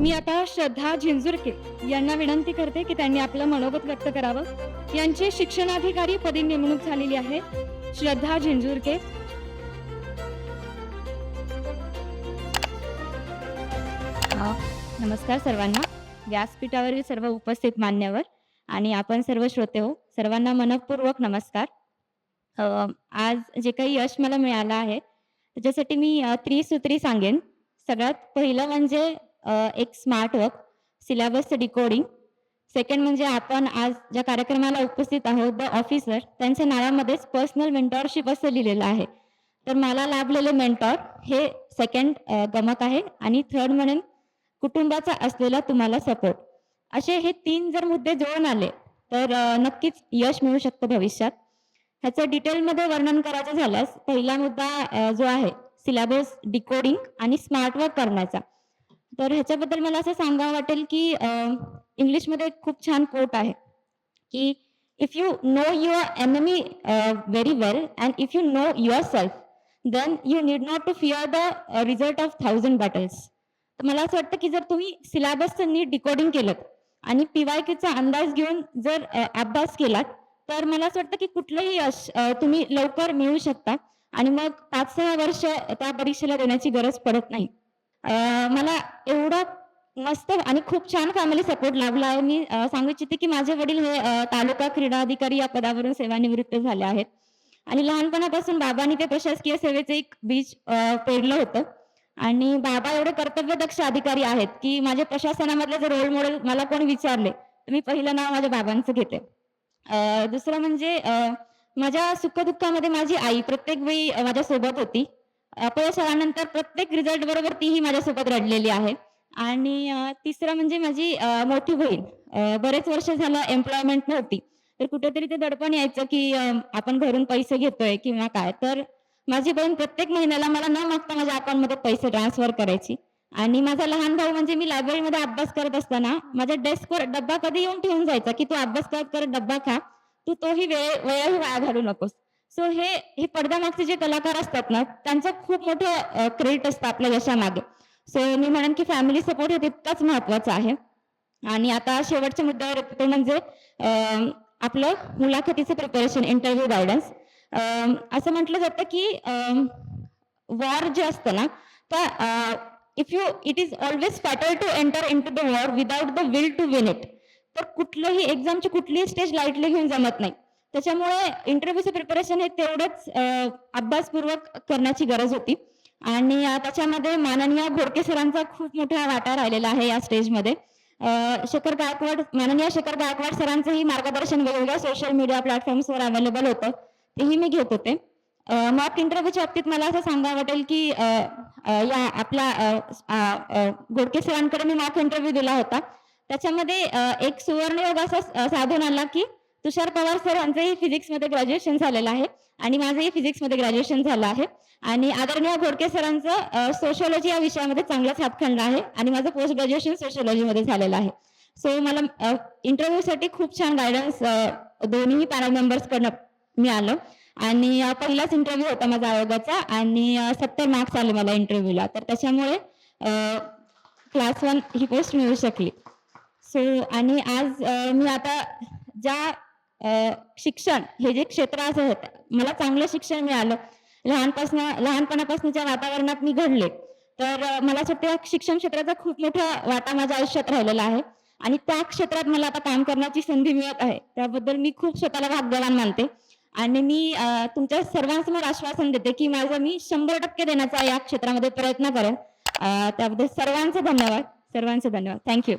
मी आता श्रद्धा झिंजुरके यांना विनंती करते की त्यांनी आपलं मनोगत व्यक्त करावं. यांची शिक्षणाधिकारी पदी नेमणूक झालेली आहे. श्रद्धा झिंजुरके. नमस्कार सर्वांना. व्यासपीठावरील सर्व उपस्थित मान्यवर आणि आपण सर्व श्रोते हो सर्वांना मनपूर्वक नमस्कार. आज जे काही यश मला मिळालं आहे त्याच्यासाठी मी त्रिसूत्री सांगेन. सगळ्यात पहिलं म्हणजे एक smart work syllabus decoding second म्हणजे आपण आज ज्या कार्यक्रमाला उपस्थित आहोत द ऑफिसर त्यांच्या नावामध्येच पर्सनल मेंटॉरशिप असं लिहिलेलं आहे. तर मला लाभलेले मेंटॉर हे सेकंड गमक आहे आणि थर्ड म्हणून कुटुंबाचा असलेला तुम्हाला सपोर्ट असे हे तीन जर मुद्दे जुळून आले तर नक्कीच यश मिळू शकतं भविष्यात. ह्याचं डिटेलमध्ये वर्णन करायचं झाल्यास पहिला मुद्दा जो आहे सिलेबस डिकोडिंग आणि स्मार्ट वर्क करण्याचा. तर ह्याच्याबद्दल मला असं सांगावं वाटेल की इंग्लिशमध्ये खूप छान कोट आहे की if you know your enemy very well and if you know yourself then you need not to fear the result of thousand battles तर मला असं वाटतं की जर तुम्ही सिलेबसचं नीट डिकोडिंग केलं आणि पीवायक्यूचा अंदाज घेऊन जर अभ्यास केलात तर मला असं वाटतं की कुठलंही यश तुम्ही लवकर मिळू शकता आणि मग पाच सहा वर्ष त्या परीक्षेला देण्याची गरज पडत नाही. मला एवढा मस्त आणि खूप छान फॅमिली सपोर्ट लाभला. आहे मी सांगू इच्छिते की माझे वडील हे तालुका क्रीडा अधिकारी या पदावरून सेवानिवृत्त झाले आहेत. आणि लहानपणापासून बाबांनी ते प्रशासकीय सेवेचे एक बीज पेरलं होतं. आणि बाबा एवढे कर्तव्यदक्ष अधिकारी आहेत की माझे प्रशासनामधले जर रोल मॉडेल मला कोण विचारले तर मी पहिलं नाव माझ्या बाबांचं घेते. दुसरं म्हणजे माझ्या सुखदुःखामध्ये माझी आई प्रत्येक वेळी माझ्या माझ्यासोबत होती. अपयश आल्यानंतर प्रत्येक रिझल्ट बरोबर तीही माझ्यासोबत रडलेली आहे. आणि तिसरं म्हणजे माझी मोठी बहीण. बरेच वर्ष झालं एम्प्लॉयमेंट नव्हती. तर कुठेतरी ते दडपण यायचं की आपण घरून पैसे घेतोय किंवा काय. तर माझी बहीण प्रत्येक महिन्याला मला न मागता माझ्या अकाउंटमध्ये पैसे ट्रान्सफर करायची. आणि माझा लहान भाऊ म्हणजे मी लायब्ररीमध्ये अभ्यास करत असताना माझ्या डेस्कवर डब्बा कधी येऊन ठेवून जायचा की तू अभ्यास करत करत डब्बा खा. तू तोही वेळ वेळही वाया घालू नकोस. सो हे हे पडद्यामागचे जे कलाकार असतात ना त्यांचं खूप मोठं क्रेडिट असतं आपल्या यशामागे. सो मी म्हणेन की फॅमिली सपोर्ट हे तितकाच महत्त्वाचा आहे. आणि आता शेवटच्या मुद्द्यावर येतो ते म्हणजे आपलं मुलाखतीचं प्रिपरेशन इंटरव्ह्यू गायडन्स असं म्हटलं जातं की वॉर जे असतं ना तर if you it is always fatal to enter into the war without the will to win it तर कुठलंही एक्झामची कुठलीही स्टेज लाईटली घेऊन जमत नाही. त्याच्यामुळे इंटरव्ह्यूचं प्रिपरेशन हे तेवढंच अभ्यासपूर्वक करण्याची गरज होती. आणि त्याच्यामध्ये माननीय घोडके सरांचा खूप मोठा वाटा राहिलेला आहे या स्टेजमध्ये शेखर गायकवाड माननीय शेखर गायकवाड सरांचंही मार्गदर्शन वेगवेगळ्या सोशल मीडिया प्लॅटफॉर्म्सवर अवेलेबल होतं. तेही मी घेत होते. मॉक इंटरव्ह्यूच्या बाबतीत मला असं सांगावं वाटेल की या आपला घोडके सरांकडे मी मॉक इंटरव्ह्यू दिला होता. त्याच्यामध्ये एक सुवर्णयोग असा साधून आला की तुषार पवार सर यांचंही फिजिक्समध्ये ग्रॅज्युएशन झालेलं आहे आणि माझंही फिजिक्समध्ये ग्रॅज्युएशन झालं आहे. आणि आदरणीय घोडके सरांचं सोशोलॉजी या विषयामध्ये चांगलाच हातखंड आहे आणि माझं पोस्ट ग्रॅज्युएशन सोशोलॉजीमध्ये झालेलं आहे. सो मला इंटरव्ह्यूसाठी खूप छान गायडन्स दोन्ही पॅनल मेंबर्सकडनं मिळालं. आणि पहिलाच इंटरव्ह्यू होता माझा आयोगाचा आणि सत्तर मार्क्स आले मला इंटरव्ह्यूला तर त्याच्यामुळे क्लास वन ही पोस्ट मिळू शकली. सो आणि आज मी आता ज्या शिक्षण हे जे क्षेत्र असं होतं. मला चांगलं शिक्षण मिळालं. लहानपासून लहानपणापासूनच्या वातावरणात मी घडले. तर मला असं शिक्षण क्षेत्राचा खूप मोठा वाटा माझ्या आयुष्यात राहिलेला आहे. आणि त्या क्षेत्रात मला आता काम करण्याची संधी मिळत आहे. त्याबद्दल मी खूप स्वतःला भाग्यवान मानते. आणि मी तुमच्या सर्वांसमोर आश्वासन देते की माझं मी शंभर टक्के देण्याचा या क्षेत्रामध्ये प्रयत्न करेन. त्याबद्दल सर्वांचे धन्यवाद. सर्वांचे धन्यवाद. थँक्यू